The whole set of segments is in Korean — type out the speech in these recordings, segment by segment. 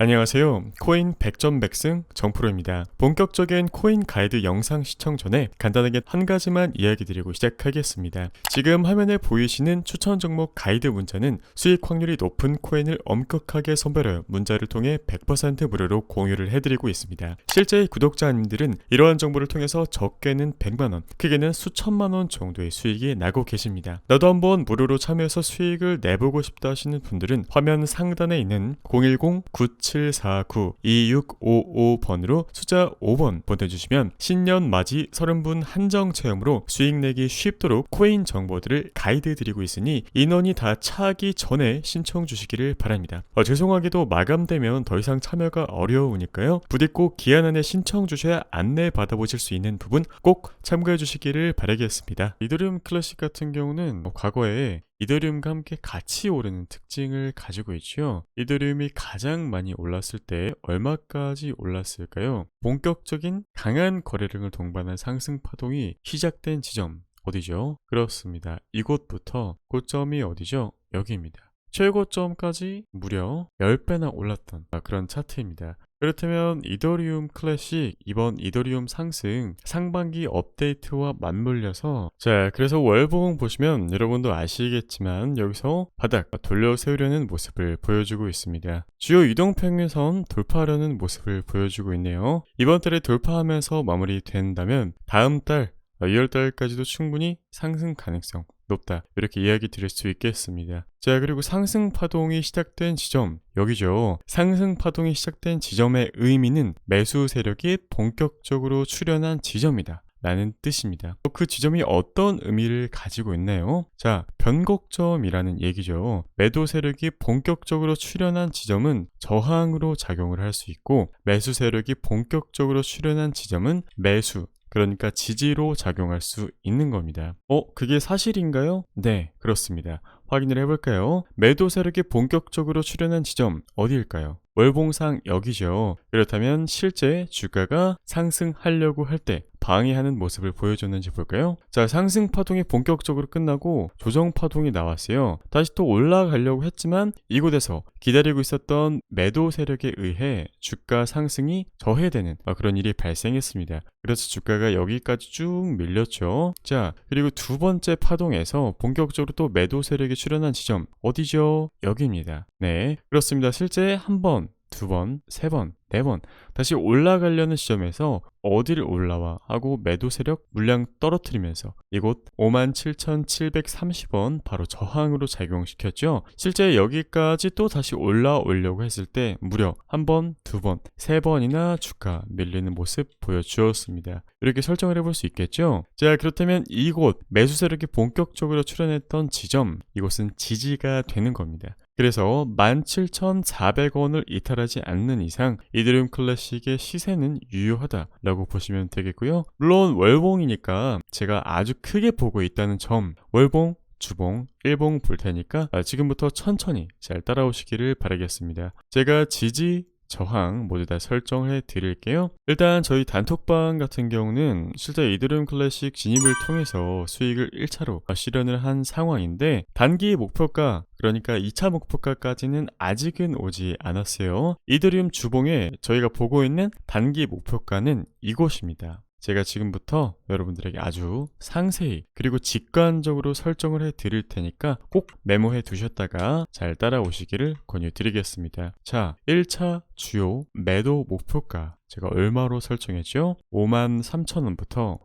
안녕하세요. 코인 100점 백승 정프로입니다. 본격적인 코인 가이드 영상 시청 전에 간단하게 한 가지만 이야기 드리고 시작하겠습니다. 지금 화면에 보이시는 추천 종목 가이드 문자는 수익 확률이 높은 코인을 엄격하게 선별하여 문자를 통해 100% 무료로 공유를 해드리고 있습니다. 실제 구독자님들은 이러한 정보를 통해서 적게는 100만원, 크게는 수천만원 정도의 수익이 나고 계십니다. 나도 한번 무료로 참여해서 수익을 내보고 싶다 하시는 분들은 화면 상단에 있는 010 9749-2655번으로 숫자 5번 보내주시면 신년 맞이 30분 한정 체험으로 수익 내기 쉽도록 코인 정보들을 가이드 드리고 있으니 인원이 다 차기 전에 신청 주시기를 바랍니다. 어, 죄송하게도 마감되면 더 이상 참여가 어려우니까요. 부디 꼭 기한 안에 신청 주셔야 안내 받아보실 수 있는 부분 꼭 참고해 주시기를 바라겠습니다. 이더리움 클래식 같은 경우는 뭐 과거에 이더리움과 함께 같이 오르는 특징을 가지고 있죠. 이더리움이 가장 많이 올랐을 때 얼마까지 올랐을까요? 본격적인 강한 거래량을 동반한 상승 파동이 시작된 지점 어디죠? 그렇습니다. 이곳부터 고점이 어디죠? 여기입니다. 최고점까지 무려 10배나 올랐던 그런 차트입니다. 그렇다면 이더리움 클래식 이번 이더리움 상승 상반기 업데이트와 맞물려서 자 그래서 월봉 보시면 여러분도 아시겠지만 여기서 바닥 돌려 세우려는 모습을 보여주고 있습니다. 주요 이동평균선 돌파하려는 모습을 보여주고 있네요. 이번 달에 돌파하면서 마무리된다면 다음 달 2월 달까지도 충분히 상승 가능성 높다. 이렇게 이야기 드릴 수 있겠습니다. 자, 그리고 상승 파동이 시작된 지점, 여기죠. 상승 파동이 시작된 지점의 의미는 매수 세력이 본격적으로 출현한 지점이다. 라는 뜻입니다. 그 지점이 어떤 의미를 가지고 있나요? 자, 변곡점이라는 얘기죠. 매도 세력이 본격적으로 출현한 지점은 저항으로 작용을 할 수 있고, 매수 세력이 본격적으로 출현한 지점은 매수, 그러니까 지지로 작용할 수 있는 겁니다. 어, 그게 사실인가요? 네, 그렇습니다. 확인을 해볼까요? 매도 세력이 본격적으로 출현한 지점 어디일까요? 월봉상 여기죠. 그렇다면 실제 주가가 상승하려고 할 때 방해하는 모습을 보여줬는지 볼까요? 자, 상승 파동이 본격적으로 끝나고 조정 파동이 나왔어요. 다시 또 올라가려고 했지만 이곳에서 기다리고 있었던 매도 세력에 의해 주가 상승이 저해되는 그런 일이 발생했습니다. 그래서 주가가 여기까지 쭉 밀렸죠. 자, 그리고 두 번째 파동에서 본격적으로 또 매도 세력이 출현한 지점 어디죠? 여기입니다. 네, 그렇습니다. 실제 한 번, 두 번, 세 번, 네 번 다시 올라가려는 시점에서 어디를 올라와 하고 매도 세력 물량 떨어뜨리면서 이곳 57,730원 바로 저항으로 작용시켰죠. 실제 여기까지 또 다시 올라오려고 했을 때 무려 한 번, 두 번, 세 번이나 주가 밀리는 모습 보여주었습니다. 이렇게 설정을 해볼 수 있겠죠. 자 그렇다면 이곳 매수 세력이 본격적으로 출현했던 지점 이곳은 지지가 되는 겁니다. 그래서 17,400원을 이탈하지 않는 이상 이드리움 클래식의 시세는 유효하다라고 보시면 되겠고요. 물론 월봉이니까 제가 아주 크게 보고 있다는 점, 월봉 주봉, 일봉 볼 테니까 지금부터 천천히 잘 따라오시기를 바라겠습니다. 제가 지지, 저항 모두 다 설정해 드릴게요. 일단 저희 단톡방 같은 경우는 실제 이드름 클래식 진입을 통해서 수익을 1차로 실현을 한 상황인데 단기 목표가 그러니까 2차 목표가까지는 아직은 오지 않았어요. 이드리움 주봉에 저희가 보고 있는 단기 목표가는 이곳입니다. 제가 지금부터 여러분들에게 아주 상세히 그리고 직관적으로 설정을 해 드릴 테니까 꼭 메모해 두셨다가 잘 따라오시기를 권유 드리겠습니다. 자, 1차 주요 매도 목표가 제가 얼마로 설정했죠? 53,000원부터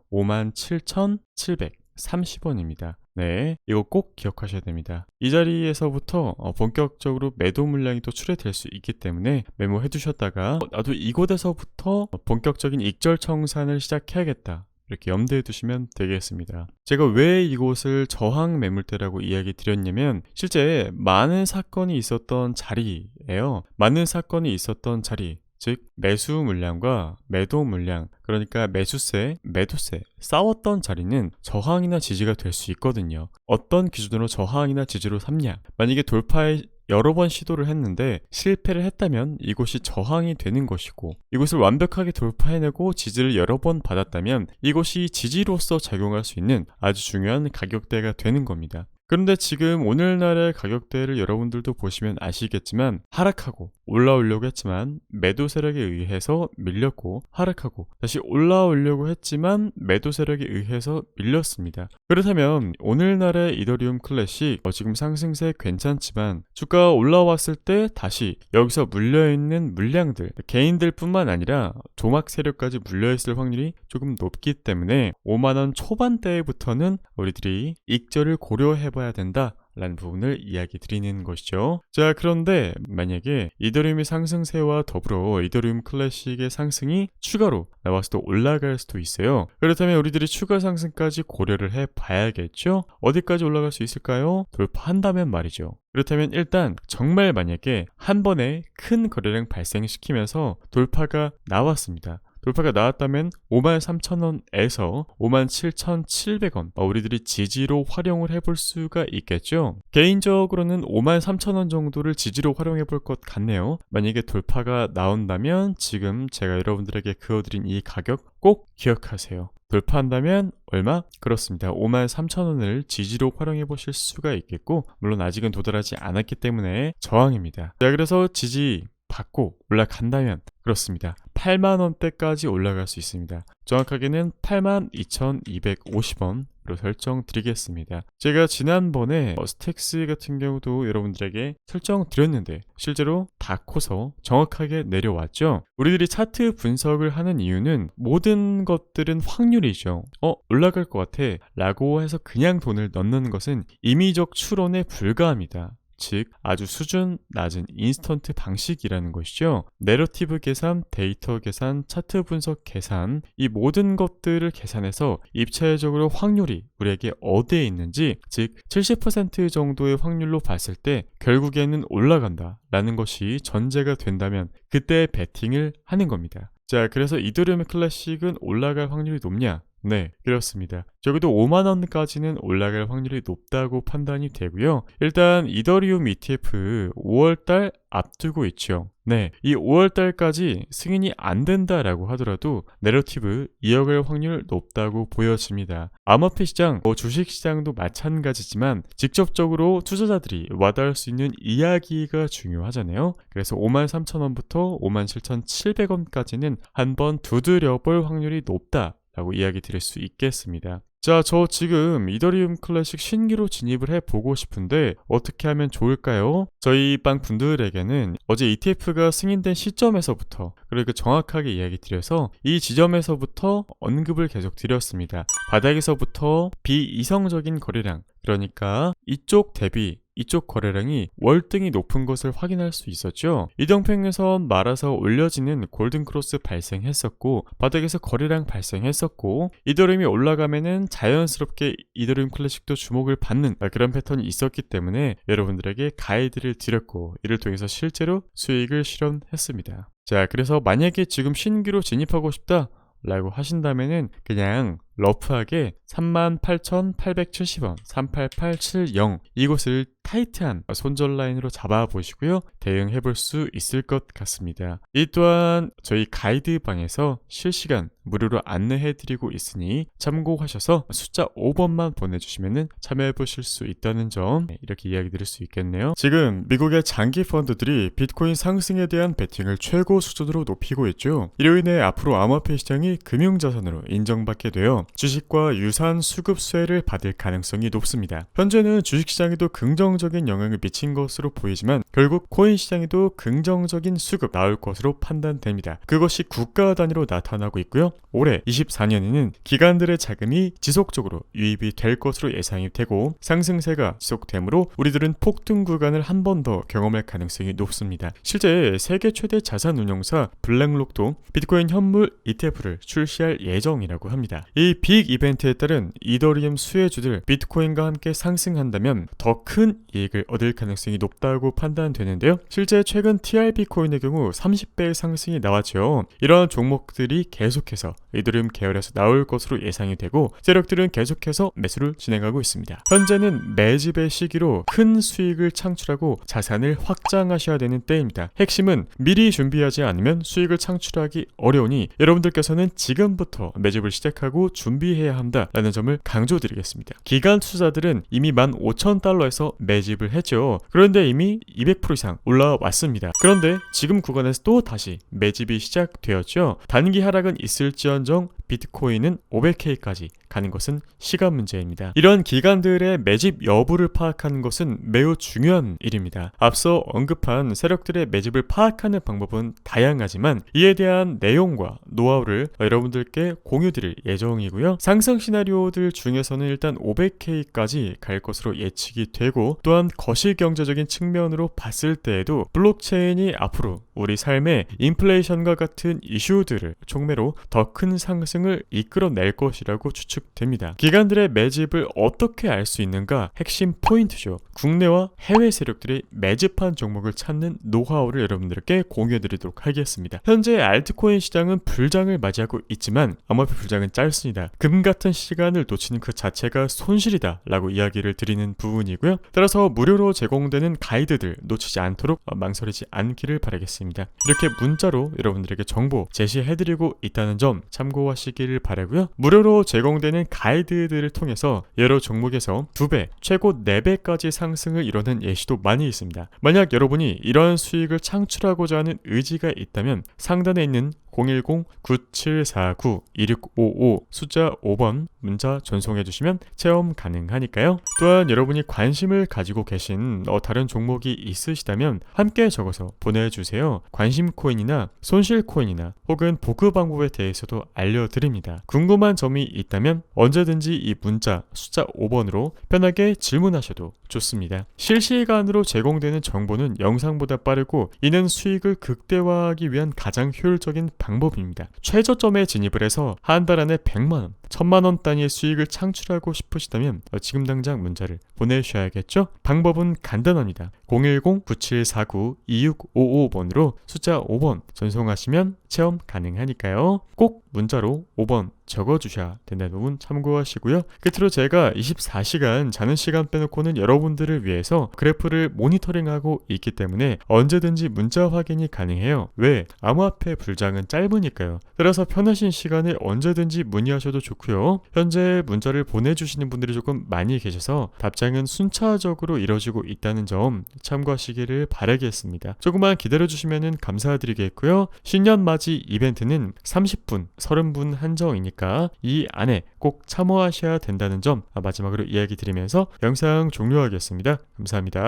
57,730원입니다. 네, 이거 꼭 기억하셔야 됩니다. 이 자리에서부터 어, 본격적으로 매도 물량이 또 출해될 수 있기 때문에 메모해 두셨다가 어, 나도 이곳에서부터 본격적인 익절 청산을 시작해야겠다. 이렇게 염두에 두시면 되겠습니다. 제가 왜 이곳을 저항 매물대라고 이야기 드렸냐면 실제 많은 사건이 있었던 자리예요. 많은 사건이 있었던 자리. 즉 매수 물량과 매도 물량 그러니까 매수세, 매도세 싸웠던 자리는 저항이나 지지가 될 수 있거든요. 어떤 기준으로 저항이나 지지로 삼냐? 만약에 돌파에 여러 번 시도를 했는데 실패를 했다면 이곳이 저항이 되는 것이고 이곳을 완벽하게 돌파해내고 지지를 여러 번 받았다면 이곳이 지지로서 작용할 수 있는 아주 중요한 가격대가 되는 겁니다. 그런데 지금 오늘날의 가격대를 여러분들도 보시면 아시겠지만 하락하고 올라오려고 했지만 매도 세력에 의해서 밀렸고 하락하고 다시 올라오려고 했지만 매도 세력에 의해서 밀렸습니다. 그렇다면 오늘날의 이더리움 클래식 어, 지금 상승세 괜찮지만 주가 올라왔을 때 다시 여기서 물려있는 물량들 개인들 뿐만 아니라 조막 세력까지 물려있을 확률이 조금 높기 때문에 5만원 초반대부터는 우리들이 익절을 고려해 봐야 된다. 라는 부분을 이야기 드리는 것이죠. 자, 그런데 만약에 이더리움의 상승세와 더불어 이더리움 클래식의 상승이 추가로 나와서 또 올라갈 수도 있어요. 그렇다면 우리들이 추가 상승까지 고려를 해 봐야겠죠? 어디까지 올라갈 수 있을까요? 돌파한다면 말이죠. 그렇다면 일단 정말 만약에 한 번에 큰 거래량 발생시키면서 돌파가 나왔습니다. 돌파가 나왔다면 53,000원에서 57,700원 어, 우리들이 지지로 활용을 해볼 수가 있겠죠. 개인적으로는 53,000원 정도를 지지로 활용해 볼 것 같네요. 만약에 돌파가 나온다면 지금 제가 여러분들에게 그어드린 이 가격 꼭 기억하세요. 돌파한다면 얼마? 그렇습니다. 53,000원을 지지로 활용해 보실 수가 있겠고 물론 아직은 도달하지 않았기 때문에 저항입니다. 자 그래서 지지 받고 올라간다면 그렇습니다. 8만 원대까지 올라갈 수 있습니다. 정확하게는 82,250원으로 설정 드리겠습니다. 제가 지난번에 어, 스택스 같은 경우도 여러분들에게 설정 드렸는데 실제로 다 커서 정확하게 내려왔죠. 우리들이 차트 분석을 하는 이유는 모든 것들은 확률이죠. 어 올라갈 것 같아 라고 해서 그냥 돈을 넣는 것은 임의적 추론에 불과합니다. 즉 아주 수준 낮은 인스턴트 방식이라는 것이죠. 내러티브 계산, 데이터 계산, 차트 분석 계산 이 모든 것들을 계산해서 입체적으로 확률이 우리에게 어디에 있는지 즉 70% 정도의 확률로 봤을 때 결국에는 올라간다 라는 것이 전제가 된다면 그때 베팅을 하는 겁니다. 자, 그래서 이더리움 클래식은 올라갈 확률이 높냐? 네, 그렇습니다. 적어도 5만 원까지는 올라갈 확률이 높다고 판단이 되고요. 일단 이더리움 ETF 5월달 앞두고 있죠. 네, 이 5월달까지 승인이 안 된다라고 하더라도 내러티브 이어갈 확률 높다고 보여집니다. 암호화폐 시장, 뭐 주식 시장도 마찬가지지만 직접적으로 투자자들이 와닿을 수 있는 이야기가 중요하잖아요. 그래서 53,000원부터 57,700원까지는 한번 두드려 볼 확률이 높다. 라고 이야기 드릴 수 있겠습니다. 자, 저 지금 이더리움 클래식 신기로 진입을 해보고 싶은데 어떻게 하면 좋을까요? 저희 빵 분들에게는 어제 ETF가 승인된 시점에서부터 그리고 정확하게 이야기 드려서 이 지점에서부터 언급을 계속 드렸습니다. 바닥에서부터 비이성적인 거래량 그러니까 이쪽 대비 이쪽 거래량이 월등히 높은 것을 확인할 수 있었죠. 이동평에선 말아서 올려지는 골든크로스 발생했었고 바닥에서 거래량 발생했었고 이더리움이 올라가면은 자연스럽게 이더리움 클래식도 주목을 받는 그런 패턴이 있었기 때문에 여러분들에게 가이드를 드렸고 이를 통해서 실제로 수익을 실현했습니다. 자 그래서 만약에 지금 신규로 진입하고 싶다 라고 하신다면은 그냥 러프하게 38,870원 38870 이곳을 타이트한 손절 라인으로 잡아 보시고요. 대응해 볼 수 있을 것 같습니다. 이 또한 저희 가이드 방에서 실시간 무료로 안내해 드리고 있으니 참고하셔서 숫자 5번만 보내주시면 참여해 보실 수 있다는 점 이렇게 이야기 드릴 수 있겠네요. 지금 미국의 장기 펀드들이 비트코인 상승에 대한 베팅을 최고 수준으로 높이고 있죠. 이로 인해 앞으로 암호화폐 시장이 금융자산으로 인정받게 되어 주식과 유사한 수급 수혜를 받을 가능성이 높습니다. 현재는 주식시장에도 긍정 적인 영향을 미친 것으로 보이지만 결국 코인 시장에도 긍정적인 수급 나올 것으로 판단됩니다. 그것이 국가 단위로 나타나고 있고요. 올해 24년에는 기관들의 자금이 지속적으로 유입이 될 것으로 예상이 되고 상승세가 지속되므로 우리들은 폭등 구간을 한 번 더 경험할 가능성이 높습니다. 실제 세계 최대 자산 운용사 블랙록도 비트코인 현물 ETF를 출시할 예정이라고 합니다. 이 빅 이벤트에 따른 이더리움 수혜주들 비트코인과 함께 상승한다면 더 큰 이익을 얻을 가능성이 높다고 판단되는데요. 실제 최근 TRB 코인의 경우 30배의 상승이 나왔죠. 이러한 종목들이 계속해서 이더리움 계열에서 나올 것으로 예상이 되고 세력들은 계속해서 매수를 진행하고 있습니다. 현재는 매집의 시기로 큰 수익을 창출하고 자산을 확장하셔야 되는 때입니다. 핵심은 미리 준비하지 않으면 수익을 창출하기 어려우니 여러분들께서는 지금부터 매집을 시작하고 준비해야 한다라는 점을 강조드리겠습니다. 기간 투자들은 이미 15,000달러에서 매집 을 했죠. 그런데 이미 200% 이상 올라왔습니다. 그런데 지금 구간에서 또 다시 매집이 시작되었죠. 단기 하락은 있을지언정 비트코인은 500K까지 가는 것은 시간 문제입니다. 이런 기관들의 매집 여부를 파악하는 것은 매우 중요한 일입니다. 앞서 언급한 세력들의 매집을 파악하는 방법은 다양하지만 이에 대한 내용과 노하우를 여러분들께 공유드릴 예정이고요. 상승 시나리오들 중에서는 일단 500K까지 갈 것으로 예측이 되고 또한 거시 경제적인 측면으로 봤을 때에도 블록체인이 앞으로 우리 삶에 인플레이션과 같은 이슈들을 촉매로 더 큰 상승을 이끌어낼 것이라고 추측됩니다. 기관들의 매집을 어떻게 알 수 있는가? 핵심 포인트죠. 국내와 해외 세력들이 매집한 종목을 찾는 노하우를 여러분들께 공유해 드리도록 하겠습니다. 현재 알트코인 시장은 불장을 맞이하고 있지만 암호화폐 불장은 짧습니다. 금 같은 시간을 놓치는 그 자체가 손실이다 라고 이야기를 드리는 부분이고요. 따라서 무료로 제공되는 가이드들 놓치지 않도록 망설이지 않기를 바라겠습니다. 이렇게 문자로 여러분들에게 정보 제시해드리고 있다는 점 참고하시기 를 바라고요. 무료로 제공되는 가이드들을 통해서 여러 종목에서 2배, 최고 4배까지 상승을 이뤄낸 예시도 많이 있습니다. 만약 여러분이 이러한 수익을 창출하고자 하는 의지가 있다면 상단에 있는 010-9749-2655 숫자 5번 문자 전송해 주시면 체험 가능하니까요. 또한 여러분이 관심을 가지고 계신 어, 다른 종목이 있으시다면 함께 적어서 보내주세요. 관심 코인이나 손실 코인이나 혹은 보그 방법에 대해서도 알려드립니다. 궁금한 점이 있다면 언제든지 이 문자 숫자 5번으로 편하게 질문하셔도 좋습니다. 실시간으로 제공되는 정보는 영상보다 빠르고 이는 수익을 극대화하기 위한 가장 효율적인 방법입니다. 최저점에 진입을 해서 한 달 안에 100만원, 1000만원 단위의 수익을 창출하고 싶으시다면 지금 당장 문자를 보내주셔야겠죠? 방법은 간단합니다. 010-9749-2655번으로 숫자 5번 전송하시면 체험 가능하니까요. 꼭 문자로 5번 적어주셔야 된다는 부분 참고하시고요. 끝으로 제가 24시간 자는 시간 빼놓고는 여러분들을 위해서 그래프를 모니터링하고 있기 때문에 언제든지 문자 확인이 가능해요. 왜? 암호화폐 불장은 짧으니까요. 따라서 편하신 시간에 언제든지 문의하셔도 좋고요. 현재 문자를 보내주시는 분들이 조금 많이 계셔서 답장은 순차적으로 이뤄지고 있다는 점 참고하시기를 바라겠습니다. 조금만 기다려주시면 감사드리겠고요. 신년 맞이 이벤트는 30분, 30분 한정이니까 이 안에 꼭 참여하셔야 된다는 점 마지막으로 이야기 드리면서 영상 종료하겠습니다. 감사합니다.